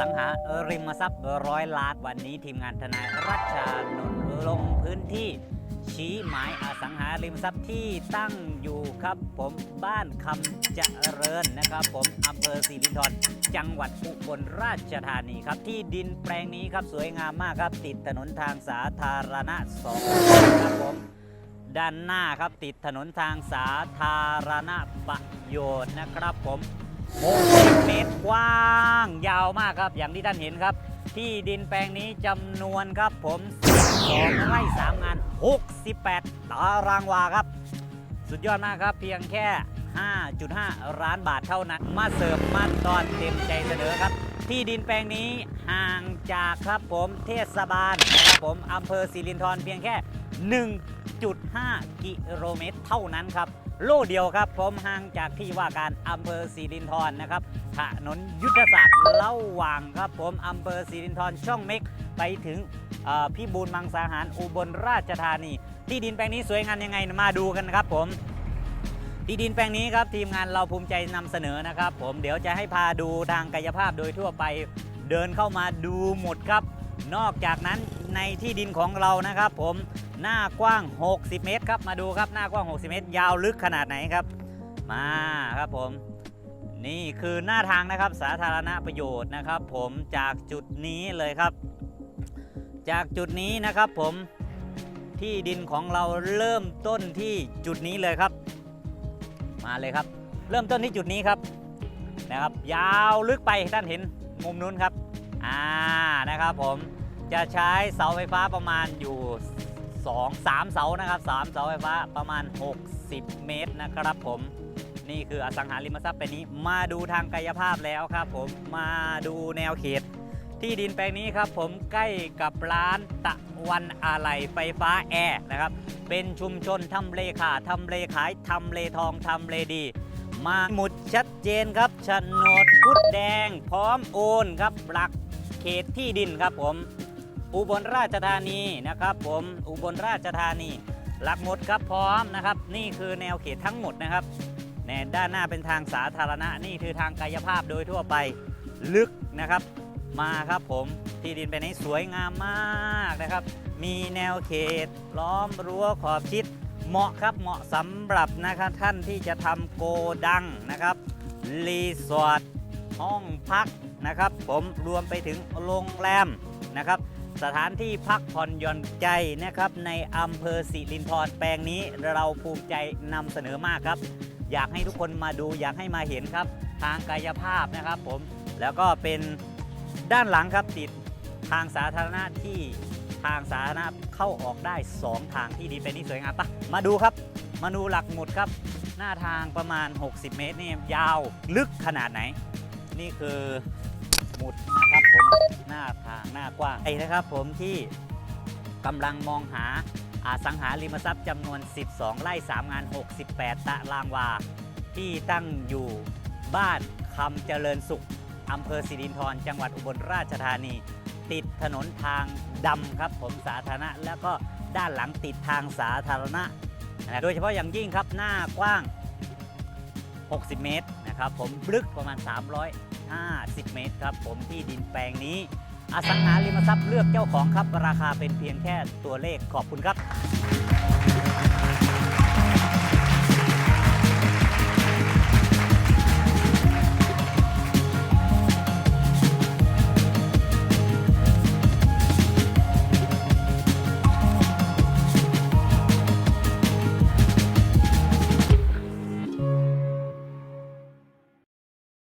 สังหาริมทรัพย์ร้อยล้านวันนี้ทีมงานทนายรัชานนท์ลงพื้นที่ ชี้หมายอสังหาริมทรัพย์ที่ตั้งอยู่ครับผมบ้านคำเจริญนะครับ ผมอำเภอสิรินธรจังหวัดอุบลราชธานีครับที่ดินแปลงนี้ครับสวยงามมากครับติดถนนทางสาธารณะสองครับผมด้านหน้าครับติดถนนทางสาธารณประโยชน์นะครับผม 60เมตรกว้างยาวมากครับ อย่างที่ท่านเห็นครับ ที่ดินแปลงนี้จำนวนครับผม12ไร่3งาน 68 ตารางวาครับ สุดยอดมากครับ เพียงแค่ 5.5 ล้านบาทเท่านั้น มาเสิร์ฟมาตอนเต็มใจเสนอครับ ที่ดินแปลงนี้ห่างจากครับผมเทศบาลนะครับผมอำเภอสิรินธรเพียงแค่ 1.5 กิโลเมตรเท่านั้นครับ โลเดียวครับผมห่างจากที่ว่าการอำเภอสิรินธรนะครับถนนยุทธศาสตร์ระหว่างครับผมอำเภอสิรินธรช่องเม็กไปถึงเอ่อพิบูลมังสาหารอุบลราชธานี ที่ดินแปลงนี้สวยงามยังไงมาดูกันครับผมที่ดินแปลงนี้ครับทีมงานเราภูมิใจนำเสนอนะครับ ผมเดี๋ยวจะให้พาดูทางกายภาพโดยทั่วไปเดินเข้ามาดูหมดครับ นอกจากนั้นในที่ดินของเรานะครับ ผมหน้ากว้าง 60 เมตรครับมาดูครับหน้ากว้าง 60 เมตร ยาวลึกขนาดไหนครับ มาครับผม นี่คือหน้าทางนะครับสาธารณประโยชน์นะครับ ผมจากจุดนี้เลยครับ จากจุดนี้นะครับผมที่ดินของเราเริ่มต้นที่จุดนี้เลยครับ มาเลยครับ เริ่มต้นที่จุดนี้ครับนะครับ ยาวลึกไปท่านเห็นมุมนู้นครับ อ่านะครับผมจะใช้เสาไฟฟ้าประมาณอยู่ 2 3 เสานะครับ3เสาไฟฟ้าประมาณ 60 เมตรนะครับผมนี่คืออสังหาริมทรัพย์แปลงนี้ มาดูทางกายภาพแล้วครับผมมาดูแนวเขต ที่ดินแปลงนี้ครับผมใกล้กับร้านตะวันอะไหล่ไฟฟ้าแอร์นะครับเป็นชุมชนทำเลขาทำเลขายทำเลทองทำเลดี มาหมุดชัดเจนครับโฉนดคุดแดง พร้อมโอนครับหลัก ขตที่ดินครับผม อุบลราชธานีนะครับ ผมอุบลราชธานี หลักหมดครับพร้อมนะครับ นี่คือแนวเขตทั้งหมดนะครับแนด้านหน้าเป็นทางสาธารณะนี่คือทางกายภาพโดยทั่วไปลึกนะครับ มาครับผมที่ดินเป็นนี้สวยงามมากนะครับ มีแนวเขตล้อมรั้วขอบชิด เหมาะครับเหมาะสำหรับนะครับท่านที่จะทำโกดังนะครับรีสอร์ทห้องพักนะครับ ผมรวมไปถึงโรงแรมนะครับ สถานที่พักผ่อนหย่อนใจนะครับ ในอำเภอสิรินธรแปลงนี้เราภูมิใจนำเสนอมากครับ อยากให้ทุกคนมาดูอยากให้มาเห็นครับ ทางกายภาพนะครับผมแล้วก็เป็นด้านหลังครับติดทางสาธารณะที่ทางสาธารณะเข้าออกได้ 2 ทางที่ดีเป็นนี่สวยงามปะมาดูครับ มาดูหลักหมุดครับ หน้าทางประมาณ 60 เมตรนี่ยาวลึกขนาดไหน นี่คือ มุดนะครับผมหน้าทางหน้ากว้างไอ้นะครับผมที่กำลังมองหาอาสังหาริมทรัพย์จำนวน 12 ไร่ 3 งาน 68 ตารางวา ที่ตั้งอยู่บ้านคำเจริญสุขอำเภอสิรินธรจังหวัดอุบลราชธานี ติดถนนทางดำครับผมสาธารณะ แล้วก็ด้านหลังติดทางสาธารณะนะโดยเฉพาะอย่างยิ่งครับหน้ากว้าง 60 เมตรนะครับผมลึกประมาณ 50 เมตรครับ ผมที่ดินแปลงนี้ อสังหาริมทรัพย์เลือกเจ้าของครับ ราคาเป็นเพียงแค่ตัวเลขขอบคุณครับ